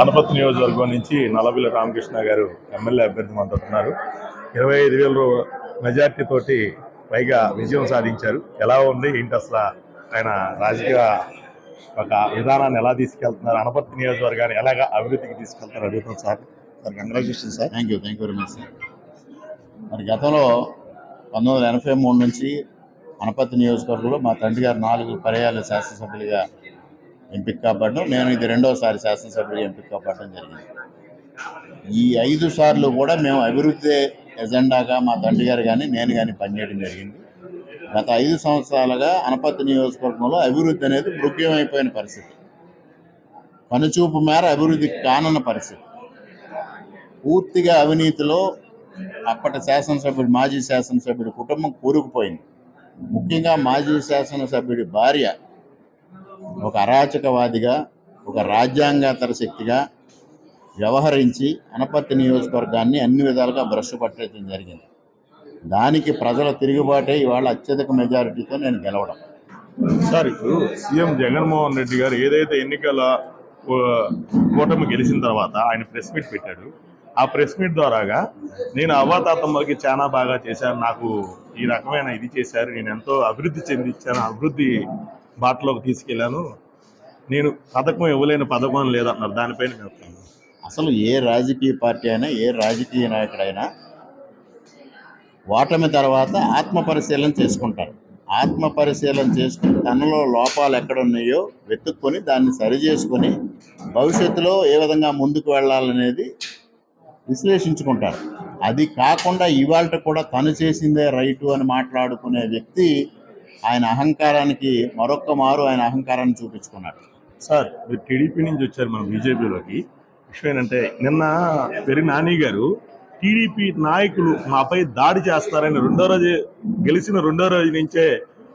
అనపత్తి నియోజకవర్గం నుంచి నలభిల రామకృష్ణ గారు ఎమ్మెల్యే అభ్యర్థి మాట్లాడుతున్నారు ఇరవై ఐదు వేల మెజార్టీ తోటి పైగా విజయం సాధించారు. ఎలా ఉంది? ఏంటి అసలు ఆయన రాజకీయ ఒక విధానాన్ని ఎలా తీసుకెళ్తున్నారు? అనపత్తి నియోజకవర్గాన్ని ఎలాగా అభివృద్ధికి తీసుకెళ్తారు? అడుగుతాం sir. Sir congratulation sir. Thank you thank you very much sir మరి గతంలో పంతొమ్మిది వందల ఎనభై మూడు నుంచి అనపత్తి నియోజకవర్గంలో మా తండ్రి గారు నాలుగు పర్యాలు శాసనసభ్యులుగా ఎంపిక కాపాడడం నేను ఇది రెండోసారి శాసనసభ్యుడిగా ఎంపిక కాపాడడం జరిగింది. ఈ ఐదు సార్లు కూడా మేము అభివృద్ధి ఎజెండాగా మా తండ్రి గారు కానీ నేను కానీ పనిచేయడం జరిగింది. గత ఐదు సంవత్సరాలుగా అనపత్తి నియోజకవర్గంలో అభివృద్ధి అనేది మృగ్యమైపోయిన పరిస్థితి. కనుచూపు మేర అభివృద్ధి కానన్న పరిస్థితి. పూర్తిగా అవినీతిలో అప్పటి శాసనసభ్యుడు మాజీ శాసనసభ్యుడి కుటుంబం కూరుకుపోయింది. ముఖ్యంగా మాజీ శాసనసభ్యుడి భార్య ఒక అరాచకవాదిగా ఒక రాజ్యాంగేతర శక్తిగా వ్యవహరించి అనపత్తి నియోజకవర్గాన్ని అన్ని విధాలుగా భ్రష్టు పట్టడం జరిగింది. దానికి ప్రజల తిరుగుబాటే ఇవాళ అత్యధిక మెజారిటీతో నేను గెలవడం. సార్ ఇప్పుడు సీఎం జగన్మోహన్ రెడ్డి గారు ఏదైతే ఎన్నికల కూటమి గెలిచిన తర్వాత ఆయన ప్రెస్ మీట్ పెట్టాడు. ఆ ప్రెస్ మీట్ ద్వారాగా నేను అవ్వాతాతమ్మకి చాలా బాగా చేశాను. నాకు ఈ రకమైన ఇది చేశారు. నేను ఎంతో అభివృద్ధి చెందించాను. అభివృద్ధి బాటలోకి తీసుకెళ్ళాను. నేను పథకం ఇవ్వలేని పథకం లేదన్నారు. దానిపైన నేను అసలు ఏ రాజకీయ పార్టీ అయినా ఏ రాజకీయ నాయకుడైనా ఓటమి తర్వాత ఆత్మ పరిశీలన చేసుకుంటారు. ఆత్మ పరిశీలన చేసుకుని తనలో లోపాలు ఎక్కడ ఉన్నాయో వెతుక్కొని దాన్ని సరి చేసుకొని భవిష్యత్తులో ఏ విధంగా ముందుకు వెళ్ళాలనేది విశ్లేషించుకుంటారు. అది కాకుండా ఇవాళ కూడా తను చేసిందే రైటు అని మాట్లాడుకునే వ్యక్తి ఆయన అహంకారానికి మరొక్క మారు ఆయన అహంకారాన్ని చూపించుకున్నాడు. సార్ మీరు టీడీపీ నుంచి వచ్చారు మన బీజేపీలోకి. విషయం ఏంటంటే నిన్న పెరి నాని గారు టీడీపీ నాయకులు మాపై దాడి చేస్తారని రెండో రోజు గెలిచిన రెండో రోజు నుంచే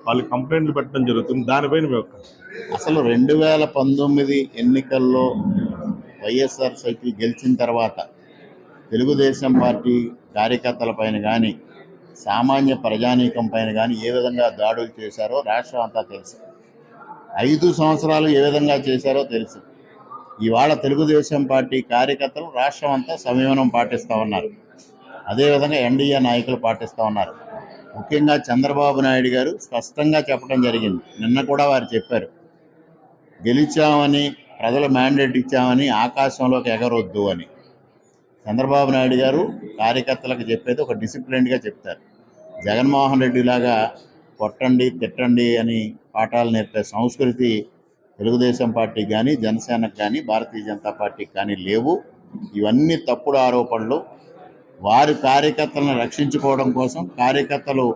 వాళ్ళు కంప్లైంట్లు పెట్టడం జరుగుతుంది. దానిపైన అసలు రెండు వేల పంతొమ్మిది ఎన్నికల్లో వైఎస్ఆర్సీపీ గెలిచిన తర్వాత తెలుగుదేశం పార్టీ కార్యకర్తల పైన కానీ సామాన్య ప్రజానీకం పైన కానీ ఏ విధంగా దాడులు చేశారో రాష్ట్రం అంతా తెలుసు. ఐదు సంవత్సరాలు ఏ విధంగా చేశారో తెలుసు. ఇవాళ తెలుగుదేశం పార్టీ కార్యకర్తలు రాష్ట్రం అంతా సంయమనం పాటిస్తూ ఉన్నారు. అదేవిధంగా ఎన్డీఏ నాయకులు పాటిస్తూ ఉన్నారు. ముఖ్యంగా చంద్రబాబు నాయుడు గారు స్పష్టంగా చెప్పడం జరిగింది. నిన్న కూడా వారు చెప్పారు. గెలిచామని ప్రజలు మ్యాండేట్ ఇచ్చామని ఆకాశంలోకి ఎగరొద్దు అని. చంద్రబాబు నాయుడు గారు కార్యకర్తలకు చెప్పేది ఒక డిసిప్లిన్డ్గా చెప్తారు. జగన్మోహన్ రెడ్డి లాగా కొట్టండి తిట్టండి అని పాఠాలు నేర్పే సంస్కృతి తెలుగుదేశం పార్టీకి కానీ జనసేనకు కానీ భారతీయ జనతా పార్టీకి కానీ లేవు. ఇవన్నీ తప్పుడు ఆరోపణలు. వారి కార్యకర్తలను రక్షించుకోవడం కోసం కార్యకర్తలు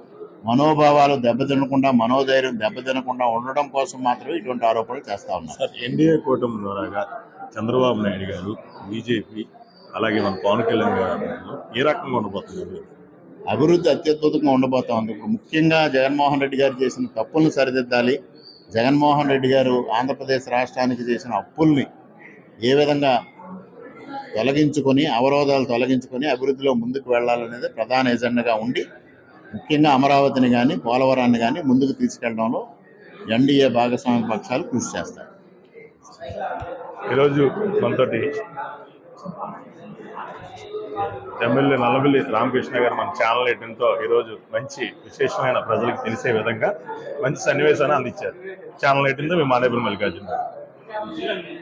మనోభావాలు దెబ్బతినకుండా మనోధైర్యం దెబ్బతినకుండా ఉండడం కోసం మాత్రమే ఇటువంటి ఆరోపణలు చేస్తూ ఉన్నారు. సార్ ఎన్డీఏ కూటమి ద్వారాగా చంద్రబాబు నాయుడు గారు బీజేపీ అలాగే మన పవన్ కళ్యాణ్ గారు ఏ రకంగా ఉండబోతుంది అభివృద్ధి అత్యద్భుతంగా ఉండబోతా. ఉంది ఇప్పుడు ముఖ్యంగా జగన్మోహన్ రెడ్డి గారు చేసిన తప్పులను సరిదిద్దాలి. జగన్మోహన్ రెడ్డి గారు ఆంధ్రప్రదేశ్ రాష్ట్రానికి చేసిన అప్పుల్ని ఏ విధంగా తొలగించుకొని అవరోధాలు తొలగించుకొని అభివృద్ధిలో ముందుకు వెళ్ళాలనేది ప్రధాన ఎజెండాగా ఉండి ముఖ్యంగా అమరావతిని కానీ పోలవరాన్ని కానీ ముందుకు తీసుకెళ్ళడంలో ఎన్డీఏ భాగస్వామ్య పక్షాలు కృషి చేస్తాయి. ఈరోజు మనతోటి ఎమ్మెల్యే నల్లబిల్లి రామకృష్ణ గారు మన ఛానల్ ఎట్టడంతో ఈరోజు మంచి విశేషమైన ప్రజలకు తెలిసే విధంగా మంచి సన్నివేశాన్ని అందించారు. ఛానల్ ఎట్టిందో మేము మానేపురం మల్లికార్జున